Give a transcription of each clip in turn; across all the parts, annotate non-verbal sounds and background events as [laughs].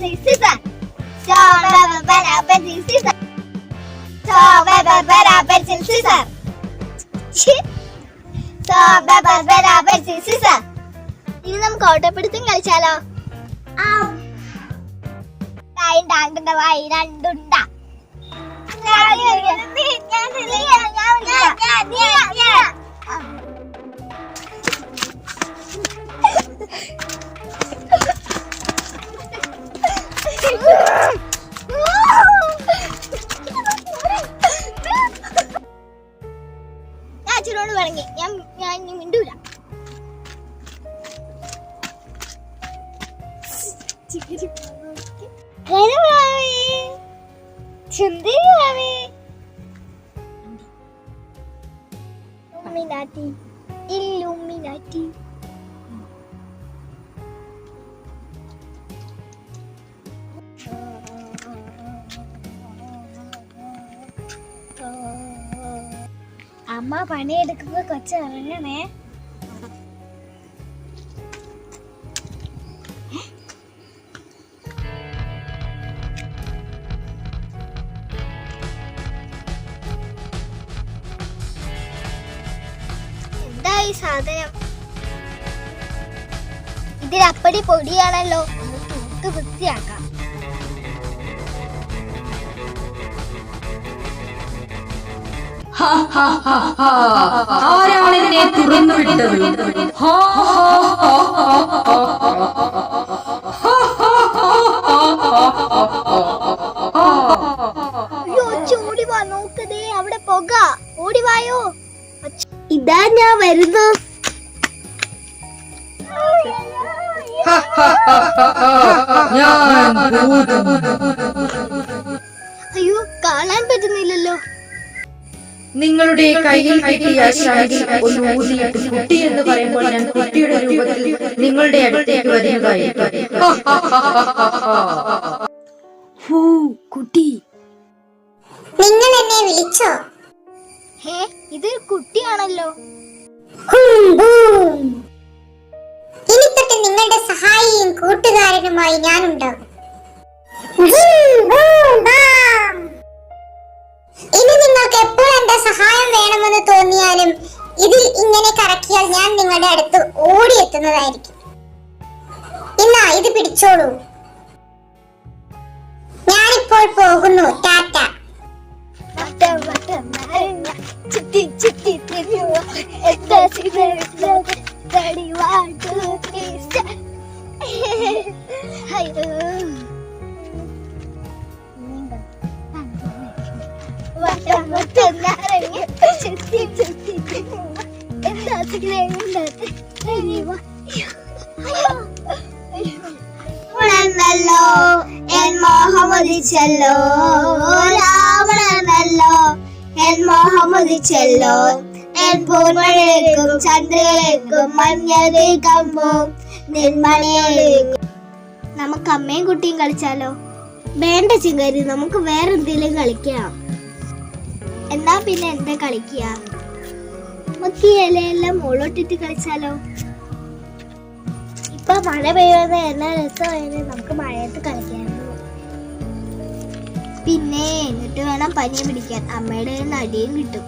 pencil, season. Stone, paper, pen, busy season. Stone, paper, pen, busy season. Stone, paper, pen, busy season. ഇനി നമുക്ക് ഓട്ടപ്പിടുത്തം കളിച്ചാലോ time വായി രണ്ടുണ്ട ഞാൻ അച്ഛനോട് പറഞ്ഞു ഞാൻ ഞാൻ മിണ്ടൂല Illuminati. Illuminati. അമ്മ പണിയെടുക്കുമ്പോ കൊച്ചു ഇറങ്ങണേ എന്താ ഈ സാധനം? ഇതിലപ്പടി പൊടിയാണല്ലോ. നമുക്ക് വൃത്തിയാക്കാം. ഓടി വായോ അച്ഛ, ഇതാ ഞാൻ വരുന്നു. അയ്യോ കാണാൻ പറ്റുന്നില്ലല്ലോ നിങ്ങളുടെ കയ്യിൽ കിട്ടിയ ശൈലി ഒന്ന് ഊതിയിട്ട് കുട്ടി എന്ന് പറയുമ്പോൾ ഞാൻ കുട്ടിയുടെ രൂപത്തിൽ നിങ്ങളുടെ അടുത്തേക്ക് വരുന്നതായിരിക്കും ഹൂ, കുട്ടി. നിങ്ങൾ എന്നെ വിളിച്ചോ? ഹേ ഇതൊരു കുട്ടിയാണല്ലോ. ഹും, ഇനി തൊട്ട് നിങ്ങളുടെ സഹായിയും കൂട്ടുകാരനുമായി ഞാനുണ്ടാകും. തോന്നിയാലും ഇതിൽ ഇങ്ങനെ കറക്കിയാൽ ഞാൻ നിങ്ങളുടെ അടുത്ത് ഓടിയെത്തുന്നതായിരിക്കും. ഇന്നാ ഇത് പിടിച്ചോളൂ. ഞാനിപ്പോൾ പോകുന്നു ടാറ്റ. വട്ടം സിഗരറ്റ് തടി ല്ലോ എൻ മോഹമുദിച്ചല്ലോ. രാവണമല്ലോ എൻ മോഹമുദിച്ചല്ലോ. എൻ പൂർമഴയേക്കും ചന്ദ്രകളേക്കും മഞ്ഞതേ കമ്പും നെന്മണിയേക്കും. നമുക്ക് അമ്മയും കുട്ടിയും കളിച്ചാലോ? വേണ്ട ചിങ്കരി നമുക്ക് വേറെ എന്തെങ്കിലും കളിക്കാം. എന്നാ പിന്നെ എന്താ കളിക്കുക? നമുക്ക് ഈ ഇലയെല്ലാം മുകളോട്ടിട്ട് കളിച്ചാലോ? ഇപ്പൊ മഴ പെയ്യുന്ന എല്ലാ രസമായാലും നമുക്ക് മഴയത്ത് കളിക്കായിരുന്നു പിന്നെ എന്നിട്ട് വേണം പനി പിടിക്കാൻ. അമ്മയുടെ കയ്യിൽ നിന്ന് അടിയും കിട്ടും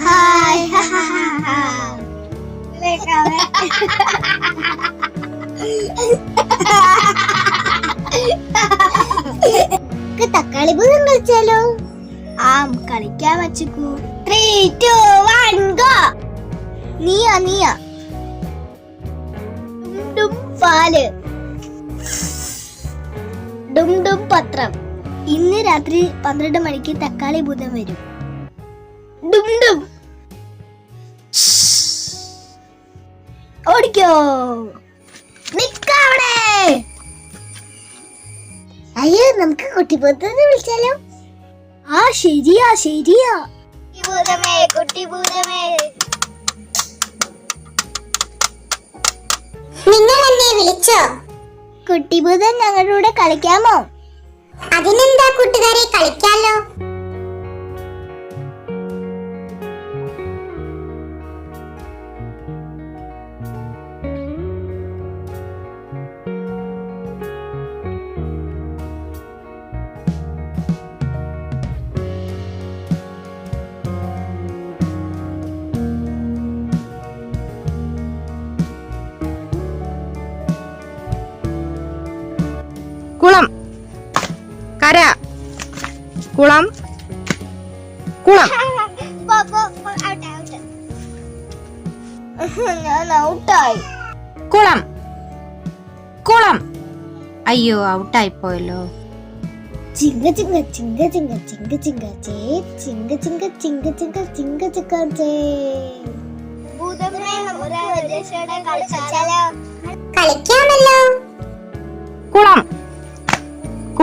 ഹായ് [laughs] തക്കാളി ഭൂതം കളിച്ചാലോ? ആ കളിക്കാൻ വച്ചുക്കൂ. ത്രീ ടു വൺ ഗോ നീയ നീയ. ഡും പാൽ. ഡും പത്രം. ഇന്ന് രാത്രി പന്ത്രണ്ട് മണിക്ക് തക്കാളി ബുധം വരും. ഡും ഡും. ഓടിക്കോ. നിക്കവിടെ അയ്യോ നമുക്ക് കുട്ടിപ്പുറത്ത് വിളിച്ചാലോ? ആ ശരിയാ ശരിയാ. ഭൂതമേ കുട്ടി ഭൂതമേ നിങ്ങൾ എന്നെ വിളിച്ചോ? കുട്ടിഭൂതൻ ഞങ്ങളുടെ കൂടെ കളിക്കാമോ? അതിനെന്താ കൂട്ടുകാരെ കളിക്കാലോ? കുളം കര കുളം കുളം കുളം കുളം അയ്യോ ഔട്ടായി പോയല്ലോ കുളം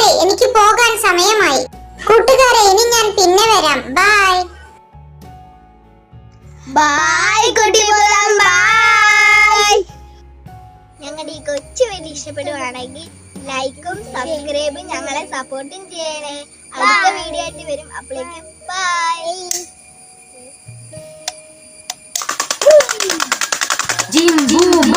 കൂട്ടുകാരെ എനിക്ക് പോകാൻ സമയമായി. കൂട്ടുകാരെ ഇനി ഞാൻ പിന്നെ വരാം. ബൈ ബൈ കുട്ടി പോകാം ബൈ ഞങ്ങളുടെ ഈ കൊച്ചു വീഡിയോ ഇഷ്ടപ്പെടുവാണെങ്കിൽ ലൈക്കും സബ്സ്ക്രൈബും ഞങ്ങളെ സപ്പോർട്ടും ചെയ്യണേ. അടുത്ത വീഡിയോ ആയിട്ട് വരും. അപ്പോഴേക്കും ബൈ ജിംബൂബ